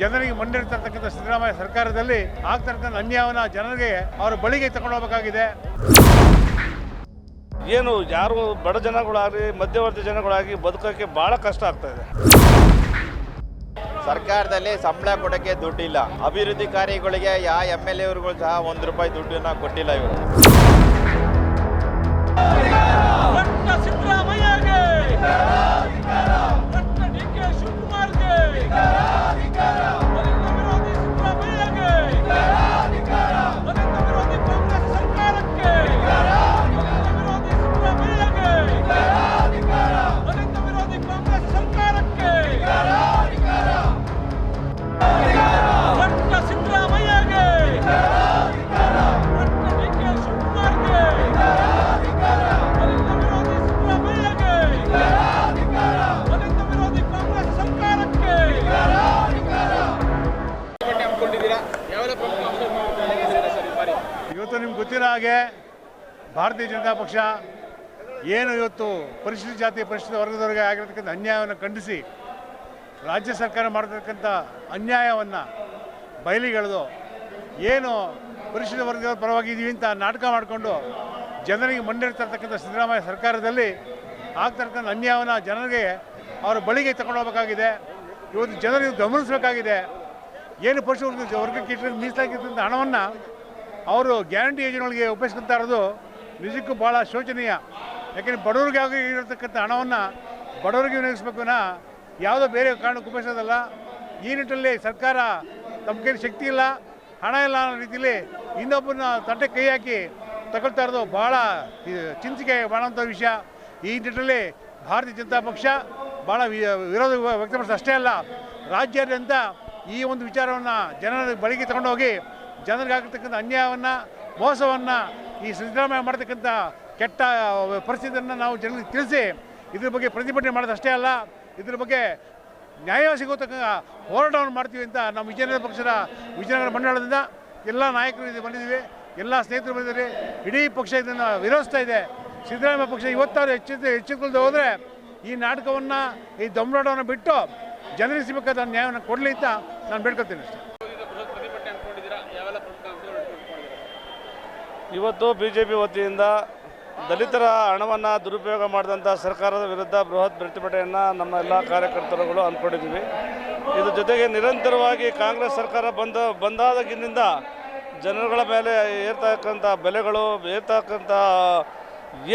ಜನರಿಗೆ ಮಂಡಿರ್ತಕ್ಕಂಥ ಸಿದ್ದರಾಮಯ್ಯ ಸರ್ಕಾರದಲ್ಲಿ ಆಗ್ತಕ್ಕಂಥ ಅನ್ಯಾಯವನ್ನು ಜನರಿಗೆ ಅವರ ಬಳಿಗೆ ತಗೊಂಡು ಹೋಗಬೇಕಾಗಿದೆ. ಏನು ಯಾರು ಬಡ ಜನಗಳಾಗಲಿ ಮಧ್ಯವರ್ತಿ ಜನಗಳಾಗಿ ಬದುಕೋಕ್ಕೆ ಭಾಳ ಕಷ್ಟ ಆಗ್ತಾ ಇದೆ. ಸರ್ಕಾರದಲ್ಲಿ ಸಂಬಳ ಕೊಡೋಕ್ಕೆ ದುಡ್ಡಿಲ್ಲ. ಅಭಿವೃದ್ಧಿ ಕಾರ್ಯಗಳಿಗೆ ಯಾವ ಎಂ ಎಲ್ ಎವರುಗಳು ಸಹ ಒಂದು ರೂಪಾಯಿ ದುಡ್ಡನ್ನು ಕೊಟ್ಟಿಲ್ಲ ಇವರು. ಇವತ್ತು ನಿಮ್ಗೆ ಗೊತ್ತಿರೋ ಹಾಗೆ ಭಾರತೀಯ ಜನತಾ ಪಕ್ಷ ಏನು ಇವತ್ತು ಪರಿಶಿಷ್ಟ ಜಾತಿ, ಪರಿಶಿಷ್ಟ ವರ್ಗದವರಿಗೆ ಆಗಿರತಕ್ಕಂಥ ಅನ್ಯಾಯವನ್ನು ಖಂಡಿಸಿ ರಾಜ್ಯ ಸರ್ಕಾರ ಮಾಡತಕ್ಕಂಥ ಅನ್ಯಾಯವನ್ನು ಬಯಲಿಗೆಳೆದು ಏನು ಪರಿಶಿಷ್ಟ ವರ್ಗದ ಪರವಾಗಿ ಇದೀವಿ ಅಂತ ನಾಟಕ ಮಾಡಿಕೊಂಡು ಜನರಿಗೆ ಮಂಡಿರ್ತಕ್ಕಂಥ ಸಿದ್ದರಾಮಯ್ಯ ಸರ್ಕಾರದಲ್ಲಿ ಆಗ್ತಕ್ಕಂಥ ಅನ್ಯಾಯವನ್ನು ಜನರಿಗೆ ಅವರ ಬಳಿಗೆ ತಗೊಂಡು ಹೋಗಬೇಕಾಗಿದೆ. ಇವತ್ತು ಜನರಿಗೆ ಗಮನಿಸಬೇಕಾಗಿದೆ. ಏನು ವರ್ಗ ವರ್ಗಕ್ಕೆ ಇಟ್ಟಿರೋ ಮೀಸಲಾಗಿದ್ದಂಥ ಹಣವನ್ನು ಅವರು ಗ್ಯಾರಂಟಿ ಯೋಜನೆಗಳಿಗೆ ಉಪಯೋಗಿಸ್ಕೊಂತಾ ಇರೋದು ನಿಜಕ್ಕೂ ಭಾಳ ಶೋಚನೀಯ. ಯಾಕೆಂದರೆ ಬಡವರಿಗೆ ಆಗಿ ಇರತಕ್ಕಂಥ ಹಣವನ್ನು ಬಡವರಿಗೆ ವಿನಿಯೋಗಿಸ್ಬೇಕು ವಿನಃ ಯಾವುದೋ ಬೇರೆ ಕಾರಣಕ್ಕೆ ಉಪಯೋಗಿಸೋದಲ್ಲ ಈ ನಿಟ್ಟಿನಲ್ಲಿ ಸರ್ಕಾರ ತಮ್ಮ ಕೈಲಿ ಶಕ್ತಿ ಇಲ್ಲ, ಹಣ ಇಲ್ಲ ಅನ್ನೋ ರೀತಿಯಲ್ಲಿ ಇನ್ನೊಬ್ಬರನ್ನ ತಟ್ಟೆ ಕೈ ಹಾಕಿ ತಗೊಳ್ತಾ ಇರೋದು ಭಾಳ ಚಿಂತಿಕೆ ಮಾಡುವಂಥ ವಿಷಯ. ಈ ನಿಟ್ಟಿನಲ್ಲಿ ಭಾರತೀಯ ಜನತಾ ಪಕ್ಷ ಭಾಳ ವಿರೋಧ ವ್ಯಕ್ತಪಡಿಸೋದು. ಅಷ್ಟೇ ಅಲ್ಲ, ರಾಜ್ಯಾದ್ಯಂತ ಈ ಒಂದು ವಿಚಾರವನ್ನು ಜನರ ಬಳಿಗೆ ತಗೊಂಡೋಗಿ ಜನರಿಗೆ ಆಗಿರ್ತಕ್ಕಂಥ ಅನ್ಯಾಯವನ್ನು, ಮೋಸವನ್ನು ಈ ಸಿದ್ದರಾಮಯ್ಯ ಮಾಡ್ತಕ್ಕಂಥ ಕೆಟ್ಟ ಪರಿಸ್ಥಿತಿಯನ್ನು ನಾವು ಜನರಿಗೆ ತಿಳಿಸಿ ಇದ್ರ ಬಗ್ಗೆ ಪ್ರತಿಭಟನೆ ಮಾಡೋದಷ್ಟೇ ಅಲ್ಲ, ಇದ್ರ ಬಗ್ಗೆ ನ್ಯಾಯ ಸಿಗೋತಕ್ಕ ಹೋರಾಟವನ್ನು ಮಾಡ್ತೀವಿ ಅಂತ ನಮ್ಮ ವಿಜಯನಗರ ಪಕ್ಷದ ವಿಜಯನಗರ ಮಂಡಳದಿಂದ ಎಲ್ಲ ನಾಯಕರು ಇದು ಬಂದಿದ್ದೀವಿ, ಎಲ್ಲ ಸ್ನೇಹಿತರು ಬಂದಿದ್ದಾರೆ, ಇಡೀ ಪಕ್ಷ ಇದನ್ನು ವಿರೋಧಿಸ್ತಾ ಇದೆ. ಸಿದ್ದರಾಮಯ್ಯ ಪಕ್ಷ ಇವತ್ತಾರು ಹೆಚ್ಚಿದ್ದು ಹೆಚ್ಚಿಕೊಳ್ಳದೆ ಹೋದರೆ ಈ ನಾಟಕವನ್ನು, ಈ ದಮ್ರಾಟವನ್ನು ಬಿಟ್ಟು ಜನರಿಗೆ ಸಿಗಬೇಕಾದ ನ್ಯಾಯವನ್ನು ಕೊಡಲಿ ಅಂತ ನಾನು ಬೇಡ್ಕೊತೀನಿ ಅಷ್ಟೇ. ಇವತ್ತು ಬಿ ಜೆ ಪಿ ವತಿಯಿಂದ ದಲಿತರ ಹಣವನ್ನು ದುರುಪಯೋಗ ಮಾಡಿದಂಥ ಸರ್ಕಾರದ ವಿರುದ್ಧ ಬೃಹತ್ ಪ್ರತಿಭಟನೆಯನ್ನು ನಮ್ಮ ಎಲ್ಲ ಕಾರ್ಯಕರ್ತರುಗಳು ಅಂದ್ಕೊಂಡಿದ್ದೀವಿ ಇದ್ರ ಜೊತೆಗೆ ನಿರಂತರವಾಗಿ ಕಾಂಗ್ರೆಸ್ ಸರ್ಕಾರ ಬಂದ, ಬಂದಾದಾಗಿನಿಂದ ಜನಗಳ ಮೇಲೆ ಏರ್ತಕ್ಕಂಥ ಬೆಲೆಗಳು, ಏರ್ತಕ್ಕಂಥ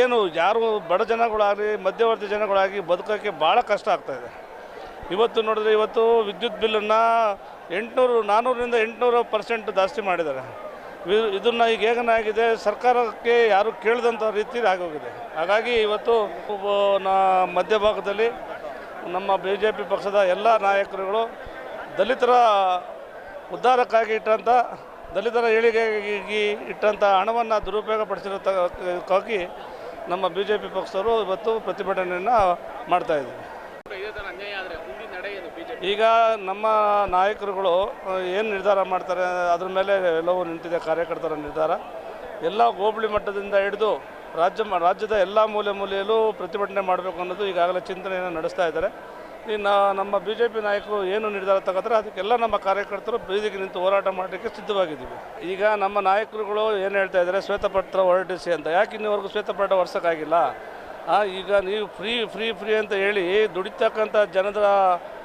ಏನು ಯಾರು ಬಡ ಜನಗಳಾಗಲಿ, ಮಧ್ಯವರ್ತಿ ಜನಗಳಾಗಿ ಬದುಕೋಕ್ಕೆ ಭಾಳ ಕಷ್ಟ ಆಗ್ತಾಯಿದೆ ಇವತ್ತು ನೋಡಿದ್ರೆ ಇವತ್ತು ವಿದ್ಯುತ್ ಬಿಲ್ಲನ್ನು ಎಂಟುನೂರು ನಾನ್ನೂರರಿಂದ ಎಂಟುನೂರು ಪರ್ಸೆಂಟ್ ಜಾಸ್ತಿ ಮಾಡಿದ್ದಾರೆ. ಇದನ್ನು ಈಗ ಹೇಗನಾಗಿದೆ ಸರ್ಕಾರಕ್ಕೆ ಯಾರು ಕೇಳಿದಂಥ ರೀತಿಯಲ್ಲಿ ಆಗೋಗಿದೆ. ಹಾಗಾಗಿ ಇವತ್ತು ಮಧ್ಯಭಾಗದಲ್ಲಿ ನಮ್ಮ ಬಿ ಜೆ ಪಿ ಪಕ್ಷದ ಎಲ್ಲ ನಾಯಕರುಗಳು ದಲಿತರ ಉದ್ಧಾರಕ್ಕಾಗಿ ಇಟ್ಟಂಥ ದಲಿತರ ಏಳಿಗೆಗಾಗಿ ಇಟ್ಟಂಥ ಹಣವನ್ನು ದುರುಪಯೋಗ ಪಡಿಸಿರೋಕ್ಕಾಗಿ ನಮ್ಮ ಬಿ ಜೆ ಪಿ ಪಕ್ಷದವರು ಇವತ್ತು ಪ್ರತಿಭಟನೆಯನ್ನು ಮಾಡ್ತಾಯಿದ್ದೀವಿ ಈಗ ನಮ್ಮ ನಾಯಕರುಗಳು ಏನು ನಿರ್ಧಾರ ಮಾಡ್ತಾರೆ, ಅದ್ರ ಮೇಲೆ ಎಲ್ಲವೂ ನಿಂತಿದೆ, ಕಾರ್ಯಕರ್ತರ ನಿರ್ಧಾರ. ಎಲ್ಲ ಹೋಬಳಿ ಮಟ್ಟದಿಂದ ಹಿಡಿದು ರಾಜ್ಯ, ರಾಜ್ಯದ ಎಲ್ಲ ಮೂಲೆ ಮೂಲೆಯಲ್ಲೂ ಪ್ರತಿಭಟನೆ ಮಾಡಬೇಕು ಅನ್ನೋದು ಈಗಾಗಲೇ ಚಿಂತನೆಯನ್ನು ನಡೆಸ್ತಾ ಇದ್ದಾರೆ. ಇನ್ನು ನಮ್ಮ ಬಿ ಜೆ ಪಿ ನಾಯಕರು ಏನು ನಿರ್ಧಾರ ತಗೋತಾರೆ, ಅದಕ್ಕೆಲ್ಲ ನಮ್ಮ ಕಾರ್ಯಕರ್ತರು ಬೀದಿಗೆ ನಿಂತು ಹೋರಾಟ ಮಾಡಲಿಕ್ಕೆ ಸಿದ್ಧವಾಗಿದ್ದೀವಿ. ಈಗ ನಮ್ಮ ನಾಯಕರುಗಳು ಏನು ಹೇಳ್ತಾ ಇದ್ದಾರೆ, ಶ್ವೇತಪತ್ರ ಹೊರಡಿಸಿ ಅಂತ. ಯಾಕೆ ಇನ್ನೂವರೆಗೂ ಶ್ವೇತಪತ್ರ ಹೊರ್ಸೋಕ್ಕಾಗಿಲ್ಲ ಈಗ ನೀವು ಫ್ರೀ ಫ್ರೀ ಫ್ರೀ ಅಂತ ಹೇಳಿ ದುಡಿತಕ್ಕಂಥ ಜನರ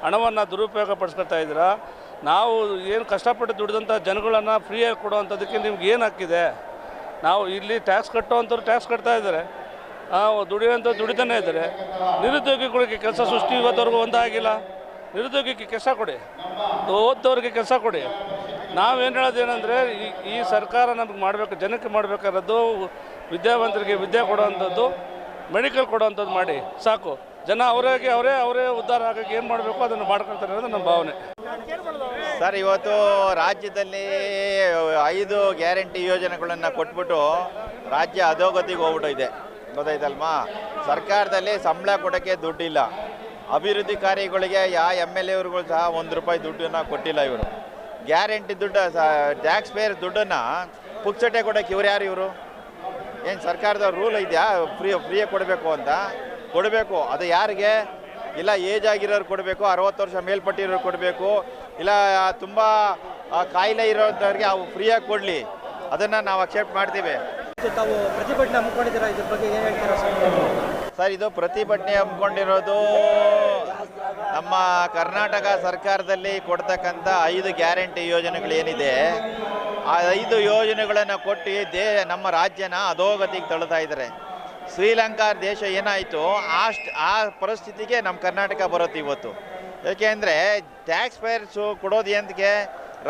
ಹಣವನ್ನು ದುರುಪಯೋಗ ಪಡಿಸ್ಕೊಳ್ತಾ ಇದ್ದೀರಾ? ನಾವು ಏನು ಕಷ್ಟಪಟ್ಟು ದುಡಿದಂಥ ಜನಗಳನ್ನು ಫ್ರೀಯಾಗಿ ಕೊಡುವಂಥದ್ದಕ್ಕೆ ನಿಮ್ಗೆ ಏನು ಹಾಕಿದೆ ನಾವು ಇಲ್ಲಿ ಟ್ಯಾಕ್ಸ್ ಕಟ್ಟುವಂಥವ್ರು ಟ್ಯಾಕ್ಸ್ ಕಟ್ತಾ ಇದ್ದಾರೆ. ಆ, ದುಡಿಯೋಂಥ ದುಡಿತಾನೆ ಇದ್ದಾರೆ. ನಿರುದ್ಯೋಗಿಗಳಿಗೆ ಕೆಲಸ ಸೃಷ್ಟಿ ಒಂದಾಗಿಲ್ಲ. ನಿರುದ್ಯೋಗಿಗೆ ಕೆಲಸ ಕೊಡಿ. ಓದ್ದವ್ರಿಗೆ ಕೆಲಸ ಕೊಡಿ. ನಾವೇನು ಹೇಳೋದು ಈ ಈ ಸರ್ಕಾರ ನಮಗೆ ಮಾಡಬೇಕು ಜನಕ್ಕೆ ಮಾಡಬೇಕಾದದ್ದು ವಿದ್ಯಾವಂತರಿಗೆ ವಿದ್ಯೆ ಕೊಡುವಂಥದ್ದು. ಮೆಡಿಕಲ್ ಕೊಡುವಂಥದ್ದು ಮಾಡಿ. ಸಾಕು. ಜನ ಅವರಾಗಿ, ಅವರೇ ಅವರೇ ಉದ್ಧಾರ ಆಗೋಕ್ಕೆ ಏನು ಮಾಡಬೇಕು, ಅದನ್ನು ಮಾಡ್ಕೊಳ್ತಾರೆ ಅನ್ನೋದು ನಮ್ಮ ಭಾವನೆ. ಸರ್, ಇವತ್ತು ರಾಜ್ಯದಲ್ಲಿ ಐದು ಗ್ಯಾರಂಟಿ ಯೋಜನೆಗಳನ್ನು ಕೊಟ್ಬಿಟ್ಟು ರಾಜ್ಯ ಅಧೋಗತಿಗೆ ಹೋಗ್ಬಿಟ್ಟಿದೆ. ಗೊತ್ತಾಯ್ತಲ್ವಾ? ಸರ್ಕಾರದಲ್ಲಿ ಸಂಬಳ ಕೊಡೋಕ್ಕೆ ದುಡ್ಡಿಲ್ಲ. ಅಭಿವೃದ್ಧಿ ಕಾರ್ಯಗಳಿಗೆ ಯಾವ ಎಂ ಎಲ್ ಎವರುಗಳು ಸಹ ಒಂದು ರೂಪಾಯಿ ದುಡ್ಡನ್ನು ಕೊಟ್ಟಿಲ್ಲ ಇವರು. ಗ್ಯಾರಂಟಿ ದುಡ್ಡು ಟ್ಯಾಕ್ಸ್ ಪೇಯರ್ ದುಡ್ಡನ್ನು ಪುಕ್ಸಟೆ ಕೊಡೋಕ್ಕೆ ಇವ್ರು ಯಾರು ಇವರು? ಏನು ಸರ್ಕಾರದ ರೂಲ್ ಇದೆಯಾ? ಫ್ರೀ ಫ್ರೀಯಾಗಿ ಕೊಡಬೇಕು ಅಂತ. ಕೊಡಬೇಕು. ಅದು ಯಾರಿಗೆ? ಇಲ್ಲ ಏಜ್ ಆಗಿರೋರು ಕೊಡಬೇಕು ಅರವತ್ತು ವರ್ಷ ಮೇಲ್ಪಟ್ಟಿರೋರು ಕೊಡಬೇಕು. ಇಲ್ಲ ತುಂಬ ಕಾಯಿಲೆ ಇರೋಂಥವ್ರಿಗೆ ಅವು ಫ್ರೀಯಾಗಿ ಕೊಡಲಿ. ಅದನ್ನು ನಾವು ಅಕ್ಸೆಪ್ಟ್ ಮಾಡ್ತೀವಿ. ತಾವು ಪ್ರತಿಭಟನೆ ಹಮ್ಮಿಕೊಂಡಿದ್ದೀರಾ? ಇದ್ರ ಬಗ್ಗೆ ಏನು ಹೇಳ್ತೀರಾ ಸರ್? ಸರ್ ಇದು ಪ್ರತಿಭಟನೆ ಹಮ್ಮಿಕೊಂಡಿರೋದು ನಮ್ಮ ಕರ್ನಾಟಕ ಸರ್ಕಾರದಲ್ಲಿ ಕೊಡ್ತಕ್ಕಂಥ ಐದು ಗ್ಯಾರಂಟಿ ಯೋಜನೆಗಳೇನಿದೆ. ಆ ಐದು ಯೋಜನೆಗಳನ್ನು ಕೊಟ್ಟು ದೇ, ನಮ್ಮ ರಾಜ್ಯನ ಅಧೋಗತಿಗೆ ತಳ್ಳುತ್ತಾ ಇದ್ದಾರೆ. ಶ್ರೀಲಂಕಾ ದೇಶ ಏನಾಯಿತು? ಆ ಆ ಪರಿಸ್ಥಿತಿಗೆ ನಮ್ಮ ಕರ್ನಾಟಕ ಬರುತ್ತೆ ಇವತ್ತು. ಏಕೆಂದರೆ ಟ್ಯಾಕ್ಸ್ ಪೇಯರ್ಸು ಕೊಡೋದು ಎಂತಕ್ಕೆ?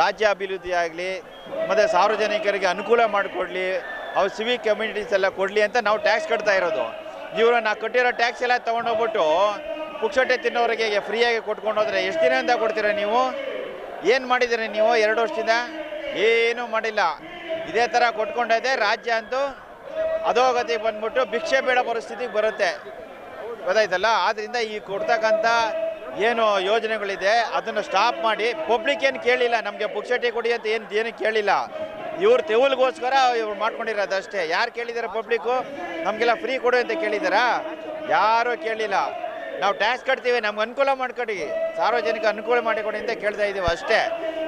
ರಾಜ್ಯ ಅಭಿವೃದ್ಧಿ ಆಗಲಿ, ಮತ್ತು ಸಾರ್ವಜನಿಕರಿಗೆ ಅನುಕೂಲ ಮಾಡಿಕೊಡ್ಲಿ, ಅವ್ರು ಸಿವಿಕ್ ಕಮ್ಯುನಿಟೀಸ್ ಎಲ್ಲ ಕೊಡಲಿ ಅಂತ ನಾವು ಟ್ಯಾಕ್ಸ್ ಕಟ್ತಾ ಇರೋದು. ಇವರು ನಾವು ಕಟ್ಟಿರೋ ಟ್ಯಾಕ್ಸ್ ಎಲ್ಲ ತೊಗೊಂಡೋಗ್ಬಿಟ್ಟು ಪುಕ್ಷಟೆ ತಿನ್ನೋರಿಗೆ ಫ್ರೀಯಾಗಿ ಕೊಟ್ಕೊಂಡು ಹೋದರೆ ಎಷ್ಟು ದಿನದಿಂದ ಕೊಡ್ತೀರಾ ನೀವು? ಏನು ಮಾಡಿದ್ದೀರಿ ನೀವು ಎರಡು ವರ್ಷದಿಂದ? ಏನೂ ಮಾಡಿಲ್ಲ. ಇದೇ ಥರ ಕೊಟ್ಕೊಂಡೈತೆ. ರಾಜ್ಯ ಅಂತೂ ಅಧೋಗತಿ ಬಂದ್ಬಿಟ್ಟು ಭಿಕ್ಷೆ ಬೇಡ ಪರಿಸ್ಥಿತಿಗೆ ಬರುತ್ತೆ. ಗೊತ್ತಾಯ್ತಲ್ಲ? ಆದ್ದರಿಂದ ಈ ಕೊಡ್ತಕ್ಕಂಥ ಏನು ಯೋಜನೆಗಳಿದೆ, ಅದನ್ನು ಸ್ಟಾಪ್ ಮಾಡಿ ಪಬ್ಲಿಕ್ ಏನು ಕೇಳಿಲ್ಲ. ನಮಗೆ ಪುಕ್ಷಟಿ ಕೊಡಿ ಅಂತ ಏನು ಏನು ಕೇಳಿಲ್ಲ. ಇವ್ರ ತೆವಲ್ಗೋಸ್ಕರ ಇವ್ರು ಮಾಡ್ಕೊಂಡಿರೋದು ಅಷ್ಟೇ. ಯಾರು ಕೇಳಿದ್ದಾರೆ ಪಬ್ಲಿಕ್ಕು ನಮಗೆಲ್ಲ ಫ್ರೀ ಕೊಡು ಅಂತ ಕೇಳಿದಾರಾ? ಯಾರೂ ಕೇಳಿಲ್ಲ. ನಾವು ಟ್ಯಾಕ್ಸ್ ಕಟ್ತೀವಿ, ನಮ್ಗೆ ಅನುಕೂಲ ಮಾಡ್ಕೊಡಿ. ಸಾರ್ವಜನಿಕ ಅನುಕೂಲ ಮಾಡಿಕೊಡಿ ಅಂತ ಕೇಳ್ತಾ ಇದ್ದೀವಿ ಅಷ್ಟೇ.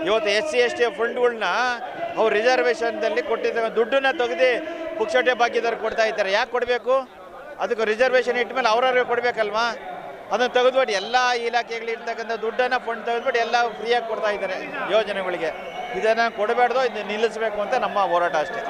ಇವತ್ತು ಎಸ್ ಸಿ ಎಸ್ ಟಿ ಫಂಡ್ಗಳನ್ನ ಅವ್ರು ರಿಸರ್ವೇಷನ್ದಲ್ಲಿ ಕೊಟ್ಟಿದ್ದ ದುಡ್ಡನ್ನ ತೆಗೆದು ಪುಕ್ಷಟೆ ಭಾಗ್ಯದವ್ರು ಕೊಡ್ತಾ ಇದ್ದಾರೆ. ಯಾಕೆ ಕೊಡಬೇಕು? ಅದಕ್ಕೆ ರಿಸರ್ವೇಷನ್ ಇಟ್ಮೇಲೆ ಅವ್ರವ್ರಿಗೆ ಕೊಡಬೇಕಲ್ವಾ? ಅದನ್ನು ತೆಗೆದ್ಬಿಟ್ಟು ಎಲ್ಲ ಇಲಾಖೆಗಳು ಇರ್ತಕ್ಕಂಥ ದುಡ್ಡನ್ನು ಫಂಡ್ ತೆಗೆದ್ಬಿಟ್ಟು ಎಲ್ಲ ಫ್ರೀಯಾಗಿ ಕೊಡ್ತಾ ಇದ್ದಾರೆ ಯೋಜನೆಗಳಿಗೆ. ಇದನ್ನು ಕೊಡಬೇಡ್ದು ಇದು ನಿಲ್ಲಿಸಬೇಕು ಅಂತ ನಮ್ಮ ಹೋರಾಟ ಅಷ್ಟೇ.